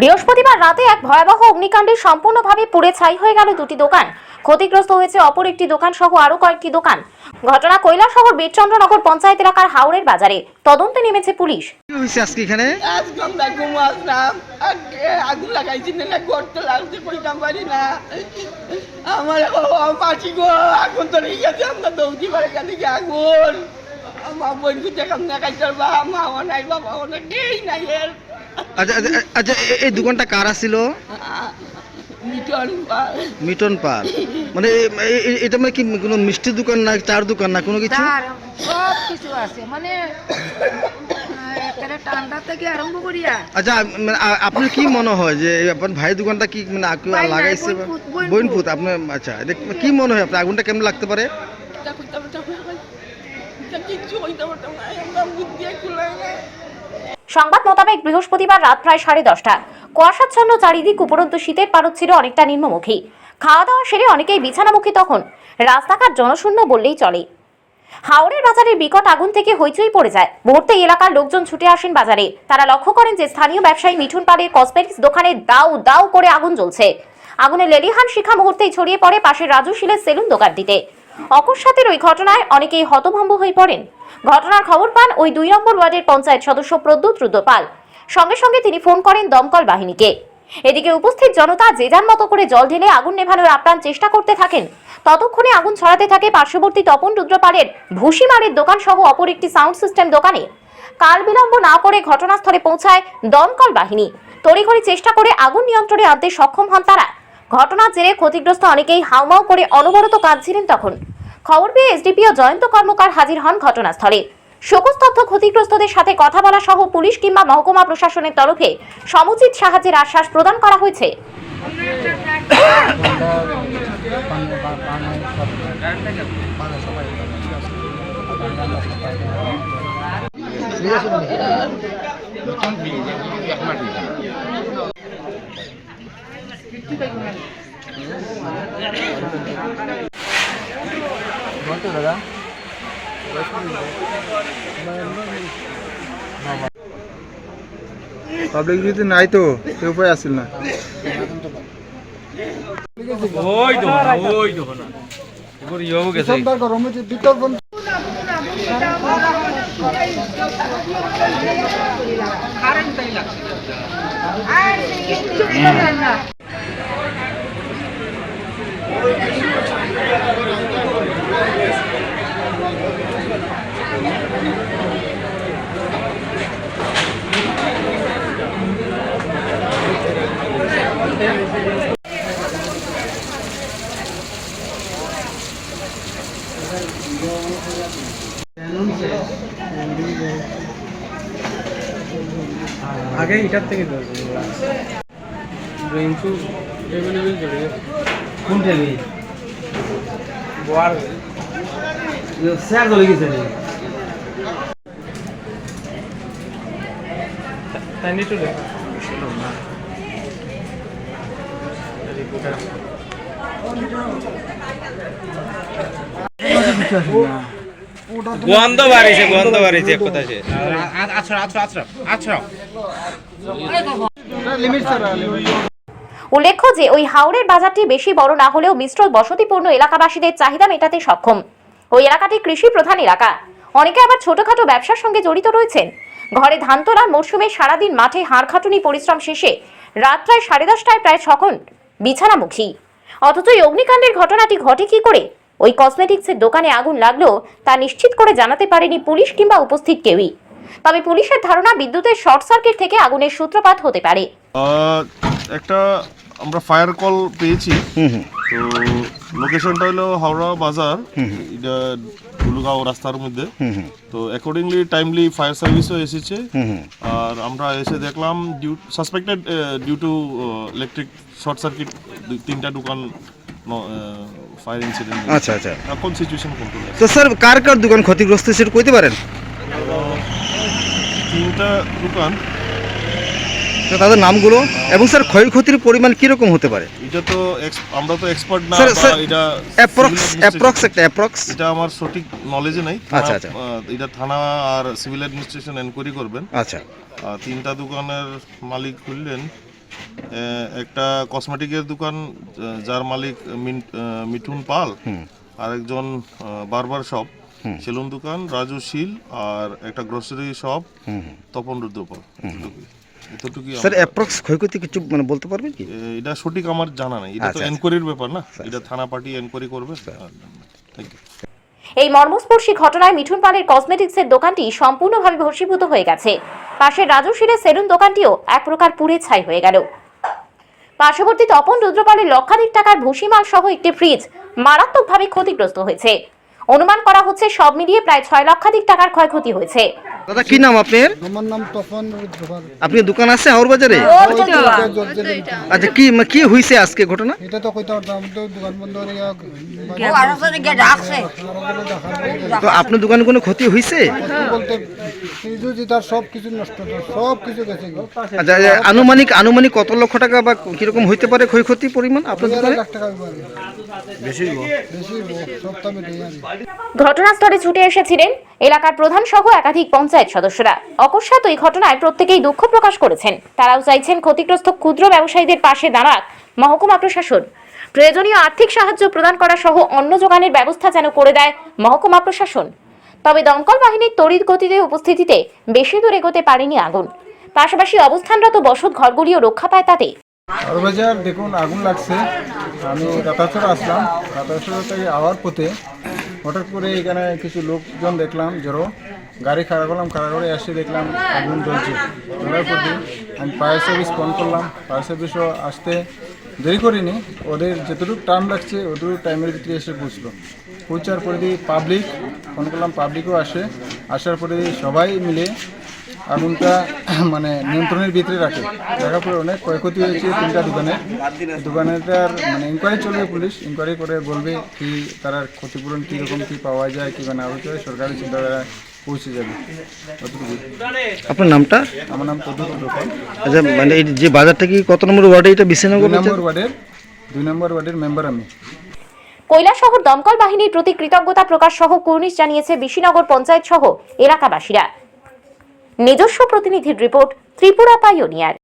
বৃহস্পতিবার রাতে এক ভয়াবহ অগ্নিকাণ্ডে সম্পূর্ণভাবে পুড়ে ছাই হয়ে গেল দুটি দোকান। ক্ষতিগ্রস্ত হয়েছে অপর একটি দোকান সহ আরও কয়েকটি দোকান। ঘটনা কৈলাসহর বীরচন্দ্রনগর পঞ্চায়েত এলাকার হাওড়ের বাজারে। তদন্তে নেমেছে পুলিশ। আজকে এখানে? আজকে আমরা ঘুম আসলাম। আগে আগুন লাগাইছি না গর্ত লাগছে কইতাম পারি না। আমার মাছি গো আগুন তো লেগে গেছে আমরা দৌড়ি পারে গেলে আগুন? আমার বোন কুচে কাম বা মা নাই বাবা নাই কেই নাই এর আচ্ছা আচ্ছা, আচ্ছা এই দোকানটা কারা ছিল মিটন বা মিটন পাল। মানে এটা মানে কি কোনো মিষ্টি দোকান না চার দোকান না কোনো কিছু? সব কিছু আছে। মানে ঠান্ডা থেকে আরম্ভ করিয়া। আচ্ছা মানে আপনার কি মনে হয় যে আপনার ভাই দোকানটা কি মানে লাগাইছে বইনপুত, আপনার আচ্ছা এটা কি মনে হয় আপনার? আগুনটা কেমন লাগতে পারে? সংবাদ মোতাবেক বৃহস্পতিবার রাত প্রায় সাড়ে দশটা। কুয়াশাচ্ছন্ন চারিদিক উপরন্তু শীতের পারদ ছিল অনেকটা নিম্নমুখী। খাওয়া দাওয়া সেরে অনেকেই বিছানামুখী তখন। রাস্তাঘাট জনশূন্য বললেই চলে। হাওড়ের বাজারের বিকট আগুন থেকে হইচই পড়ে যায়। মুহূর্তে এলাকার লোকজন ছুটে আসেন বাজারে। তারা লক্ষ্য করেন যে স্থানীয় ব্যবসায়ী মিঠুন পালের কসমেটিক্স দোকানে দাউ দাউ করে আগুন জ্বলছে। আগুনে লেলিহান শিখা মুহূর্তেই ছড়িয়ে পড়ে পাশের রাজু শিলের সেলুন দোকানটিতে। অকস্মাতের ওই ঘটনায় অনেকেই হতভম্ব হয়ে পড়েন। ঘটনার খবর পান ওই দুই নম্বর ওয়ার্ডের পঞ্চায়েত সদস্য প্রদ্যুৎ রুদ্রপাল সঙ্গে সঙ্গে তিনি ফোন করেন দমকল বাহিনীকে। এদিকে উপস্থিত জনতা যে যার মতো করে জল ঢেলে আগুন নেভানোর আপ্রাণ চেষ্টা করতে থাকেন, ততক্ষণে আগুন ছড়াতে থাকে পার্শ্ববর্তী তপন রুদ্রপালের ভুসিমারের দোকান সহ অপর একটি সাউন্ড সিস্টেম দোকানে। কাল বিলম্ব না করে ঘটনাস্থলে পৌঁছায় দমকল বাহিনী। তড়িঘড়ি চেষ্টা করে আগুন নিয়ন্ত্রণে আনতে সক্ষম হন তারা। ঘটনার জেরে ক্ষতিগ্রস্ত অনেকেই হাউমাউ করে অনবরত কাঁদছিলেন তখন। খবর পেয়ে এসডিপিও জয়ন্ত কর্মকার হাজির হন ঘটনাস্থলে। শোকস্তব্ধ ক্ষতিগ্রস্তদের সাথে কথা বলা সহ পুলিশ কিংবা মহকুমা প্রশাসনের তরফে সমুচিত সাহায্যের আশ্বাস প্রদান করা হয়েছে। পাবলিক যদি নাই তো সে উপায় আসছিল না। ওই তো না ওই তো না। এবার ইয়েও গেছে। আগে এটার থেকে ব্রেঞ্চু অ্যাভেলেবেল চলে কোন টেবি বোয়ার। শেয়ার চলে গেছে। তাই গন্ধ বাড়িছে গন্ধ বাড়িছে এক কথা সে। উল্লেখ্য যে ওই হাওড়ের বাজারটি বেশি বড় না হলেও মিশ্র বসতিপূর্ণ এলাকাবাসীদের চাহিদা মেটাতে সক্ষম। ওই এলাকাটি কৃষি প্রধান এলাকা। অনেকে আবার ছোটখাটো ব্যবসার সঙ্গে জড়িত রয়েছেন। ঘরে ধান তোলার মরশুমে সারাদিন মাঠে হাড়খাটুনি পরিশ্রম শেষে রাত প্রায় সাড়ে দশটায় প্রায় ছখন বিছানামুখী। অথচ এই অগ্নিকাণ্ডের ঘটনাটি ঘটে কি করে? ওই কসমেটিক্সের দোকানে আগুন লাগল তা নিশ্চিত করে জানাতে পারেনি পুলিশ কিংবা উপস্থিত কেউই। তবে পুলিশের ধারণা বিদ্যুতের শর্ট সার্কিট থেকে আগুনের সূত্রপাত হতে পারে। একটা আমরা ফায়ার কল পেয়েছি। হুম হুম। তো লোকেশনটা হলো হাওড়া বাজার। এটা দুলগাঁও রাস্তার মধ্যে। তো অ্যাকর্ডিংলি টাইমলি ফায়ার সার্ভিসও এসেছে। আর আমরা এসে দেখলাম due suspected due to electric short circuit তিনটা দোকান ফায়ার ইনসিডেন্ট আচ্ছা আচ্ছা। এখন সিচুয়েশন কন্ট্রোল তো স্যার কার কার দোকান ক্ষতিগ্রস্ত সেটা কইতে পারেন? তিনটা দোকান। তো তাদের নামগুলো? এবং স্যার ক্ষয়ক্ষতির পরিমাণ কীরকম হতে পারে? এটা তো আমরা তো এক্সপার্ট না স্যার এটা অ্যাপ্রক্স অ্যাপ্রক্স একটা অ্যাপ্রক্স এটা আমার সঠিক নলেজে নাই। আচ্ছা, আচ্ছা। এটা থানা আর সিভিল অ্যাডমিনিস্ট্রেশন এনকোয়ারি করবেন। আচ্ছা। তিনটা দোকানের মালিক খুললেন একটা কসমেটিকের দোকান যার মালিক মিঠুন পাল আর একজন বারবার শপ সেলুন দোকান রাজু শীল আর একটা গ্রোসারি শপ তপন রুদ্রপাল এতটুকুই। এতটুকুই স্যার অ্যাপ্রক্স ক্ষয়ক্ষতি কিছু মানে বলতে পারবেন কি? এটা সঠিক আমার জানা নাই। এটা তো আচ্ছা, আচ্ছা। এনকোয়ারির ব্যাপার না। এটা থানা পার্টি এনকোয়ারি করবে। থ্যাংক ইউ এই মর্মস্পর্শী ঘটনায় মিঠুন পালের কসমেটিক্সের দোকানটি সম্পূর্ণভাবে ভস্মীভূত হয়ে গেছে। পাশের রাজশীলের সেলুন দোকানটিও এক প্রকার পুড়ে ছাই হয়ে গেল। পার্শ্ববর্তী তপন রুদ্রপালের লক্ষাধিক টাকার ভুসিমাল সহ একটি ফ্রিজ মারাত্মকভাবে ক্ষতিগ্রস্ত হয়েছে। অনুমান করা হচ্ছে সব মিলিয়ে প্রায় ছয় লক্ষাধিক টাকার ক্ষয়ক্ষতি হয়েছে। দাদা কি নাম আপনার? আমার নাম তপন আপনি দোকান আছে হাওর বাজারে? আচ্ছা কি কি হয়েছে আজকে ঘটনা? এটা তো কইতে পারতাম তো দোকান বন্ধ করে তো আপনার দোকানে কোনো ক্ষতি হয়েছে বলতে যেটার সব কিছু নষ্ট সব কিছু গেছে আচ্ছা আচ্ছা, আনুমানিক আনুমানিক কত লক্ষ টাকা বা কীরকম হইতে পারে ক্ষয়ক্ষতি পরিমাণ আপনার দোকানে? ঘটনাস্থলে ছুটে এসেছিলেন এলাকার প্রধান সহ একাধিক পঞ্চায়েত সদস্যরা। অকস্মাৎ এই ঘটনায় প্রত্যেকেই দুঃখ প্রকাশ করেছেন। তারাও চাইছেন ক্ষতিগ্রস্ত ক্ষুদ্র ব্যবসায়ীদের পাশে দাঁড়াক মহকুমা প্রশাসন। প্রয়োজনীয় আর্থিক সাহায্য প্রদান করা সহ অন্য যোগানের ব্যবস্থা যেন করে দেয় মহকুমা প্রশাসন। তবে দমকল বাহিনীর তড়িৎ গতিতে উপস্থিতিতে বেশি দূর এগোতে পারেনি আগুন। পাশাপাশি অবস্থানরত বসত ঘরগুলিও রক্ষা পায় তাতে। দেখুন, আগুন লাগছে। আমি রাতাচর আসলাম। রাতাচর থেকে আওয়ার পথে হঠাৎ করে এখানে কিছু লোকজন দেখলাম, জড়ো। গাড়ি খাড়া করলাম, খাড়া করে এসে দেখলাম আগুন জ্বলছে। জ্বলার পথে আমি ফায়ার সার্ভিস ফোন করলাম। ফায়ার সার্ভিসও আসতে দেরি করিনি। ওদের যতটুকু টাইম লাগছে, ওটুকু টাইমের ভিতরে এসে পৌঁছলো। পৌঁছার পরে দিয়ে পাবলিক ফোন করলাম পাবলিকও আসে। আসার পরে সবাই মিলে আগুনটা মানে নিয়ন্ত্রণের ভিতরে রাখে। রাখার পরে অনেক ক্ষয়ক্ষতি হয়েছে তিনটা দোকানে। দোকানেটার মানে ইনকোয়ারি চলবে পুলিশ। ইনকোয়ারি করে বলবে কি তার ক্ষতিপূরণ কীরকম কী পাওয়া যায়, কী না হতে সরকারি চিন্তাধারা পৌঁছে যাবে। আপনার নামটা? আমার নাম তদন্ত আচ্ছা মানে এই যে বাজারটা কি কত নম্বর ওয়ার্ডে এটা বিশ্বনগর নম্বর ওয়ার্ডের দুই নম্বর ওয়ার্ডের মেম্বার আমি। কৈলাসহর দমকল বাহিনীর প্রতি কৃতজ্ঞতা প্রকাশ সহ কুর্নিশ জানিয়েছে বিশিনগর পঞ্চায়েত সহ এলাকাবাসীরা। নিজস্ব প্রতিনিধির রিপোর্ট ত্রিপুরা পাইওনিয়ার।